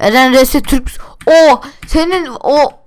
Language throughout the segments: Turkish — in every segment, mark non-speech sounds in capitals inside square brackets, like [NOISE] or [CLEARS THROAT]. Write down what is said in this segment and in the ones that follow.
Eren Resi Türk. O senin o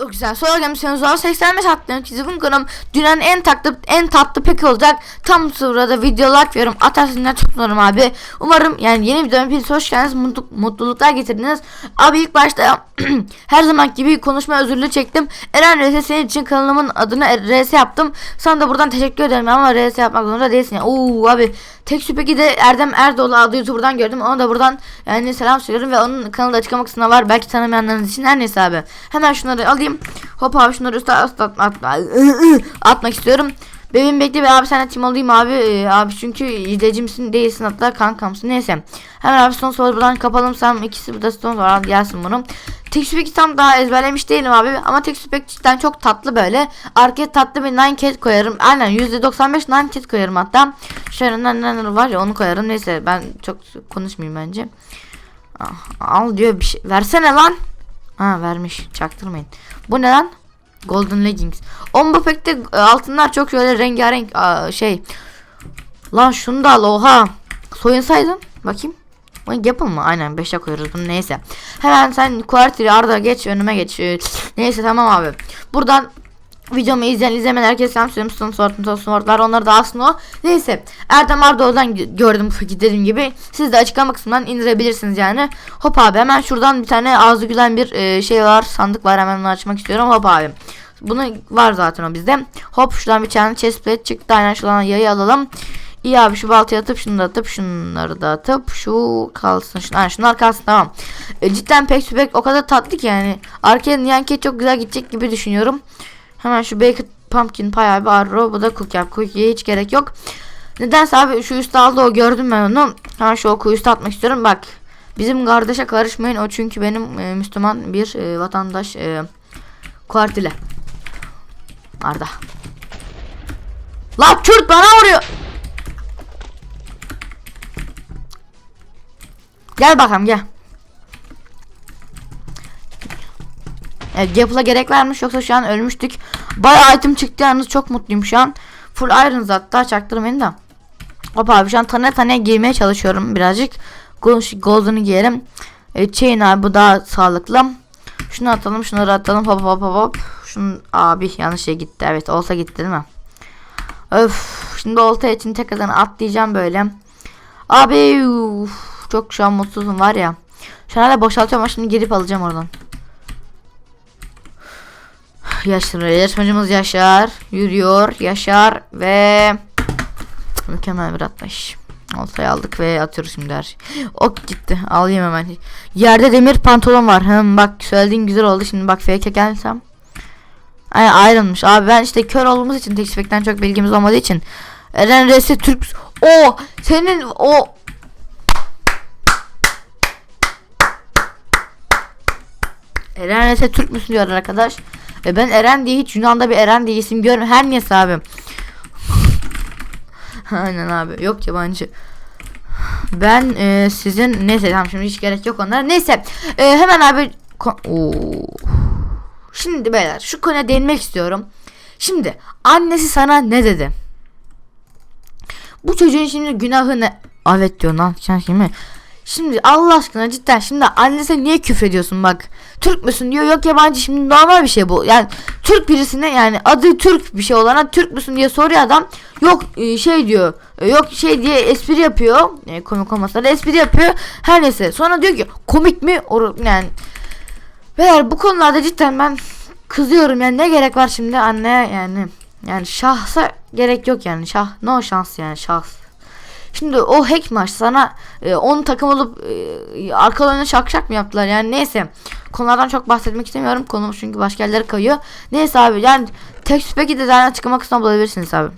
ben güzel soru gelmişsiniz. Var 85 attığım çizim kanım dünyanın en tatlı en tatlı pek olacak. Tam sırada videolar atıyorum atarsınlar çok umarım abi. Umarım yani yeni videoya bir hoş geldiniz. Mutlu, mutluluklar getirdiniz. Abi ilk başta [CLEARS THROAT] her zaman gibi konuşma özürlü çektim. Eren RS senin için kanalımın adını RS yaptım. Sana da buradan teşekkür ederim ama RS yapmak zorunda değilsin ya. Oo abi. Tek süpeki de Erdem Erdoğlu adlı youtuberdan gördüm. Ona da buradan yani selam söylüyorum ve onun kanalı da açıklama kısmında var. Belki tanımayanlarınız için. Her neyse abi. Hemen şunları alayım hop abi şunları üstüne at, at, at, [LAUGHS] atmak istiyorum. Bebeğim bekle be abi sen de tim alayım abi. Ee, abi çünkü izleyicimsin değilsin hatta kankamsın neyse. Hemen abi son soru buradan kapalım. Sen ikisi burada son var al gelsin bunu. Süpeki tam daha ezberlemiş değilim abi. Ama süpek cidden çok tatlı böyle. Arkaya tatlı bir nine cat koyarım. Aynen %95 nine cat koyarım hatta. Şöyle nine var ya onu koyarım. Neyse ben çok konuşmayayım bence. Ah, al diyor bir şey. Versene lan ha vermiş çaktırmayın bu ne lan Golden Leggings. On pekte e, altınlar çok şöyle rengarenk aa, şey. Lan şunu da al oha. Soyunsaydın. Bakayım. Bu Apple mı? Aynen 5'e koyuyoruz bunu neyse. Hemen sen Quarter'i Arda geç önüme geç. Ee, Neyse tamam abi. Buradan videomu izleyen izlemeyen herkese selam söylüyorum. Son sortum son sortlar onları da aslında o. Neyse Erdem Ardoğan'dan gö- gördüm bu fikri dediğim gibi. Siz de açıklama kısmından indirebilirsiniz yani. Hop abi hemen şuradan bir tane ağzı gülen bir e, şey var sandık var hemen onu açmak istiyorum. Hop abi. Bunu var zaten o bizde. Hop şuradan bir tane chest plate çıktı. Aynen şuradan yayı alalım. İyi abi şu baltayı atıp şunu da atıp şunları da atıp şu kalsın. Şun, şunlar kalsın tamam. E, cidden pek süpek o kadar tatlı ki yani. Arkaya Nyanket çok güzel gidecek gibi düşünüyorum. Hemen şu bacon pumpkin pie abi arro bu da cook yap. Cookie'ye hiç gerek yok. Nedense abi şu üstte aldı o gördüm ben onu. Hemen şu oku üstte atmak istiyorum. Bak bizim kardeşe karışmayın o çünkü benim e, Müslüman bir e, vatandaş e, kuartile. Arda. La Kürt bana vuruyor. Gel bakalım gel. Evet Gaple'a gerek vermiş yoksa şu an ölmüştük. Bayağı item çıktı yalnız çok mutluyum şu an. Full iron hatta çaktırmayın da. Hop abi şu an tane tane girmeye çalışıyorum birazcık. Gold- Golden'ı giyelim. E, chain abi bu daha sağlıklı. Şunu atalım şunları atalım hop hop hop hop. Şunun abi yanlış şey gitti evet olsa gitti değil mi? Öf şimdi olta için tekrardan atlayacağım böyle. Abi uf, çok şu an mutsuzum var ya. Şu an boşaltıyorum ama şimdi girip alacağım oradan. Yaşar, yarışmacımız Yaşar yürüyor Yaşar ve mükemmel bir atlayış. Oltayı aldık ve atıyoruz şimdi her şey. Ok gitti. Alayım hemen. Yerde demir pantolon var. Hım bak söylediğin güzel oldu. Şimdi bak fake'e gelsem. Ay ayrılmış. Abi ben işte kör olduğumuz için tek spekten çok bilgimiz olmadığı için. Eren Resi Türk. O senin o Eren Türk müsün diyor arkadaş. E ben Eren diye hiç Yunan'da bir Eren diye isim görmüyorum. Her neyse abi. [LAUGHS] Aynen abi. Yok yabancı. Ben e, sizin neyse tamam şimdi hiç gerek yok onlara. Neyse e, hemen abi Oo. Şimdi beyler şu konuya değinmek istiyorum. Şimdi annesi sana ne dedi? Bu çocuğun şimdi günahı ne? Evet diyor lan sen şimdi. Şimdi Allah aşkına cidden şimdi annesine niye küfrediyorsun bak. Türk müsün diyor yok yabancı şimdi normal bir şey bu. Yani Türk birisine yani adı Türk bir şey olana Türk müsün diye soruyor adam. Yok e, şey diyor. e, Yok şey diye espri yapıyor. E, komik olmasa da espri yapıyor. Her neyse. Sonra diyor ki komik mi? Yani Beyler bu konularda cidden ben kızıyorum yani ne gerek var şimdi anneye yani yani şahsa gerek yok yani şah no şans yani şahs. Şimdi o hack maç sana 10 takım olup e, arka oyuna şak şak mı yaptılar yani neyse konulardan çok bahsetmek istemiyorum konumuz çünkü başka yerlere kayıyor neyse abi yani tek peki de zaten açıklama kısmına bulabilirsiniz abi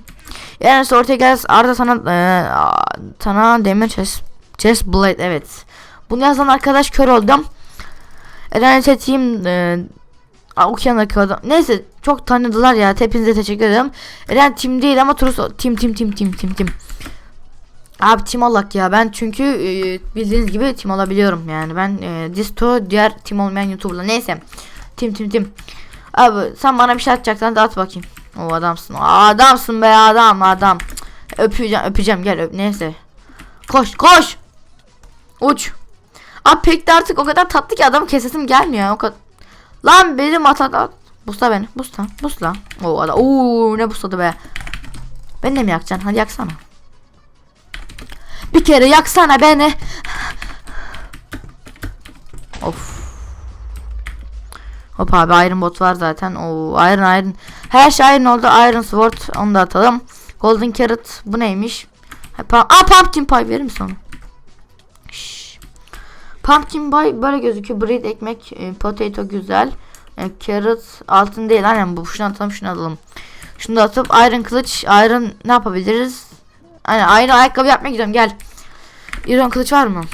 yani sonra gel Arda sana e, sana demir chest, chest blade evet bunu yazan arkadaş kör oldum Eren seçeyim e, Okyan'daki adam. Neyse çok tanıdılar ya. Hepinize teşekkür ederim. Eren tim değil ama Turus tim tim tim tim tim tim. Abi tim olak ya ben çünkü e, bildiğiniz gibi tim olabiliyorum yani. Ben e, Disto diğer tim olmayan youtuberla neyse. Tim tim tim. Abi sen bana bir şey atacaksan da at bakayım. O adamsın o adamsın be adam adam. Öpeceğim öpeceğim gel öp neyse. Koş koş. Uç. Abi pek de artık o kadar tatlı ki adamı kesesim gelmiyor o kadar lan benim atat busla beni busla busla o adam ooo ne busladı be. Beni de mi yakacaksın? Hadi yaksana bir kere yaksana beni. Of. Hop abi Iron Bot var zaten. O Iron Iron. Her şey Iron oldu. Iron Sword onu da atalım. Golden Carrot bu neymiş? Ha, Pumpkin Pie verir misin onu? Pumpkin Pie böyle gözüküyor. Bread ekmek, e, potato güzel. E, carrot altın değil. Aynen bu. Şunu atalım, şunu alalım. Şunu da atıp Iron kılıç, Iron ne yapabiliriz? Aynen aynı ayakkabı yapmaya gidiyorum gel. İran kılıç var mı?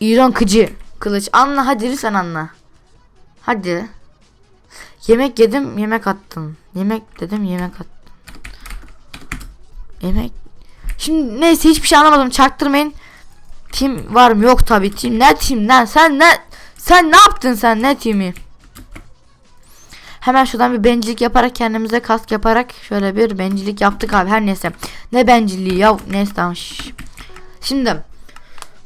İran kıcı kılıç. Anla hadi lütfen anla. Hadi. Yemek yedim yemek attın. Yemek dedim yemek attın. Yemek. Şimdi neyse hiçbir şey anlamadım çaktırmayın. Tim var mı? Yok tabi tim. Ne tim lan? Sen ne sen ne yaptın sen ne timi? Hemen şuradan bir bencillik yaparak kendimize kask yaparak şöyle bir bencillik yaptık abi her neyse. Ne bencilliği ya neyse tamam. Şimdi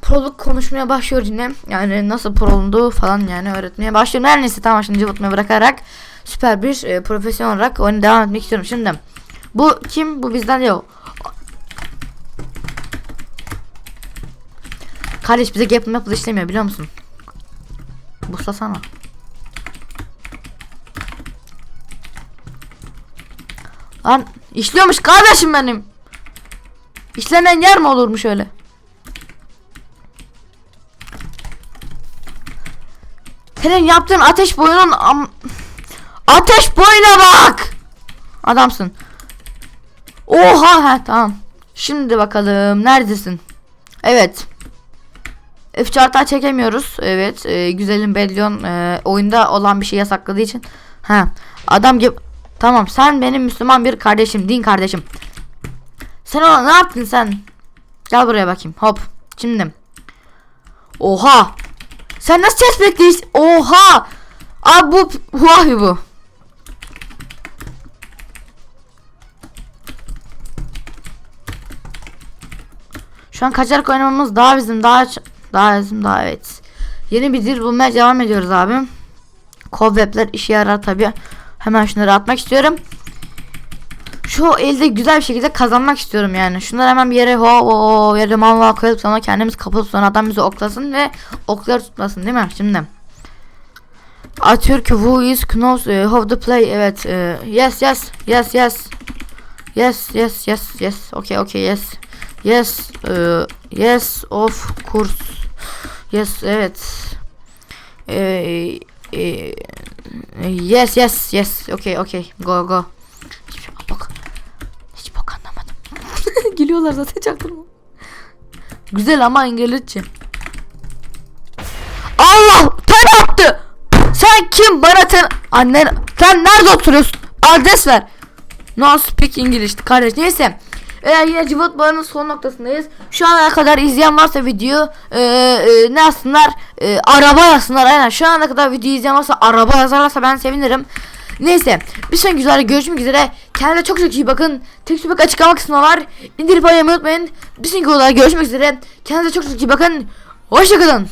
proluk konuşmaya başlıyor yine. Yani nasıl prolunduğu falan yani öğretmeye başlıyorum. Her neyse tamam şimdi cıvıtmayı bırakarak süper bir e, profesyonel olarak oyunu devam etmek istiyorum. Şimdi bu kim? Bu bizden yok. Kardeş bize gap map işlemiyor biliyor musun? Buslasana. Lan işliyormuş kardeşim benim. İşlenen yer mi olurmuş öyle? Senin yaptığın ateş boyunun ateş boyuna bak. Adamsın. Oha ha tamam. Şimdi bakalım neredesin? Evet. F çekemiyoruz. Evet. E, güzelim Bellion e, oyunda olan bir şey yasakladığı için. Ha. Adam gibi Tamam sen benim Müslüman bir kardeşim, din kardeşim. Sen ona ne yaptın sen? Gel buraya bakayım. Hop. Şimdi. Oha. Sen nasıl chest bekliyorsun? Oha. Abi bu Huawei bu. Şu an kaçarak oynamamız daha bizim daha daha bizim daha evet. Yeni bir dil bulmaya devam ediyoruz abi. Cobweb'ler işe yarar tabii. Hemen şunları atmak istiyorum. Şu elde güzel bir şekilde kazanmak istiyorum yani. Şunları hemen bir yere ho ho yere mal koyup sonra kendimiz kapılıp sonra adam bizi oklasın ve oklar tutmasın değil mi? Şimdi. Atürk who is knows uh, how to play evet uh, yes yes yes yes yes yes yes yes okay okay yes yes uh, yes of course yes evet ee, e, Yes yes yes. Okay okay. Go go. Hiç bok. Hiç bok anlamadım. [LAUGHS] Gülüyorlar zaten çaktırma. Güzel ama İngilizce. Allah! Ten attı. Sen kim bana ten... Annen... Sen nerede oturuyorsun? Adres ver. No speak English. Kardeş neyse. Eğer yine Cıvıt Barı'nın son noktasındayız. Şu ana kadar izleyen varsa video e, e, ne yazsınlar? E, araba yazsınlar aynen. Şu ana kadar video izleyen varsa araba yazarlarsa ben sevinirim. Neyse bir sonraki videoda görüşmek üzere. Kendinize çok çok iyi bakın. Tek süpek açıklama kısmında var. İndirip oynamayı unutmayın. Bir sonraki görüşmek üzere. Kendinize çok çok iyi bakın. Hoşçakalın.